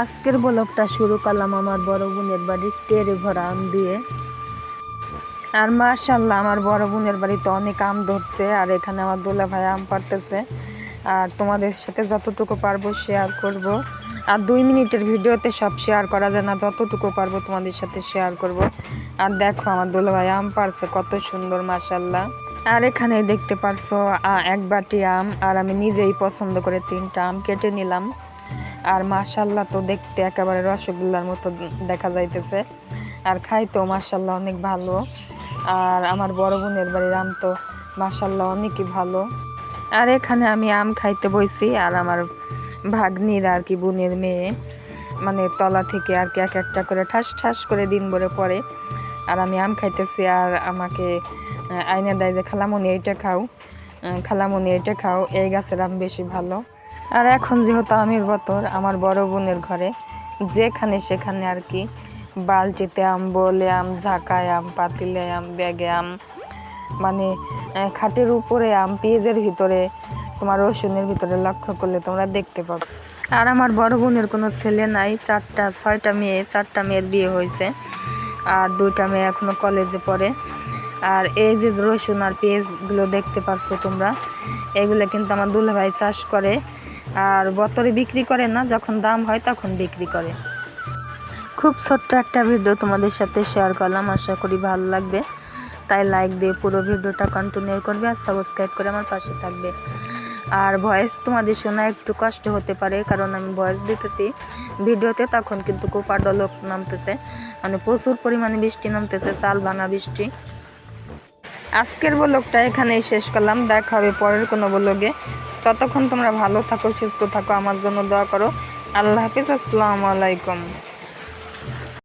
আজকের ব্লগটা শুরু করলাম আমার বড় বোনের বাড়ির টেরে ভরা আম দিয়ে। আর মার্শাল্লাহ আমার বড় বোনের বাড়িতে অনেক আম ধরছে, আর এখানে আমার দোলা ভাই আম পারতেছে আর তোমাদের সাথে যতটুকু পারব শেয়ার করব। আর দুই মিনিটের ভিডিওতে সব শেয়ার করা যায় না, যতটুকু পারব তোমাদের সাথে শেয়ার করব। আর দেখো, আমার দোলা ভাই আম পারছে কত সুন্দর মার্শাল্লাহ আর এখানে দেখতে পারছ এক বাটি আম, আর আমি নিজেই পছন্দ করে তিনটা আম কেটে নিলাম। আর মাশাল্লাহ তো দেখতে একেবারে রসগোল্লার মতো দেখা যাইতেছে। আর খাইতেও মাশাল্লাহ অনেক ভালো। আর আমার বড় বোনের বাড়ির আম তো মাশাল্লাহ অনেকই ভালো। আর এখানে আমি আম খাইতে বইছি আর আমার ভাগ্নির আর কি বোনের মেয়ে। মানে তলা থেকে আর কি এক একটা করে ঠাস ঠাস করে দিন ভরে পরে আর আমি আম খাইতেছি আর আমাকে আইনে দেয় যে, খালামনি, এইটা খাও। খালামনি, এইটা খাও। এই গাছের আম বেশি ভালো। আর এখন যেহেতু আমের বতর, আমার বড় বোনের ঘরে, যেখানে সেখানে আর কি, বালতিতে আম, বলে আম, ঝাঁকায় আম, পাতিলে আম, ব্যাগে আম মানে খাটের উপরে আম, পেঁয়াজের ভিতরে, তোমার রসুনের ভিতরে লক্ষ্য করলে তোমরা দেখতে পাবে। আর আমার বড় বোনের কোনো ছেলে নাই, চারটা, ছয়টা মেয়ে, চারটা মেয়ের বিয়ে হয়েছে, আর দুইটা মেয়ে এখনও কলেজে পড়ে। আর এই যে রসুন আর পেঁয়াজগুলো দেখতে পারছ তোমরা, এগুলো কিন্তু আমার দুলাভাই চাষ করে। আর বতরে বিক্রি করে না, যখন দাম হয় তখন বিক্রি করে। খুব ছোট্ট একটা ভিডিও তোমাদের সাথে শেয়ার করলাম, আশা করি ভালো লাগবে। তাই লাইক দিয়ে পুরো ভিডিওটা কন্টিনিউ করবে আর সাবস্ক্রাইব করে আমার পাশে থাকবে। আর ভয়েস তোমাদের শোনা একটু কষ্ট হতে পারে, কারণ আমি ভয়েস দিতেছি। ভিডিওতে তখন কিন্তু খুব আডলক নামতেছে মানে প্রচুর পরিমাণে বৃষ্টি নামতেছে চাল ভাঙা বৃষ্টি। আজকের ব্লগটা এখানেই শেষ করলাম, দেখা হবে পরের কোনো ব্লগে ততক্ষণ তোমরা ভালো থাকো সুস্থ থাকো আমার জন্য দোয়া করো। আল্লাহ হাফিজ আসসালামু আলাইকুম।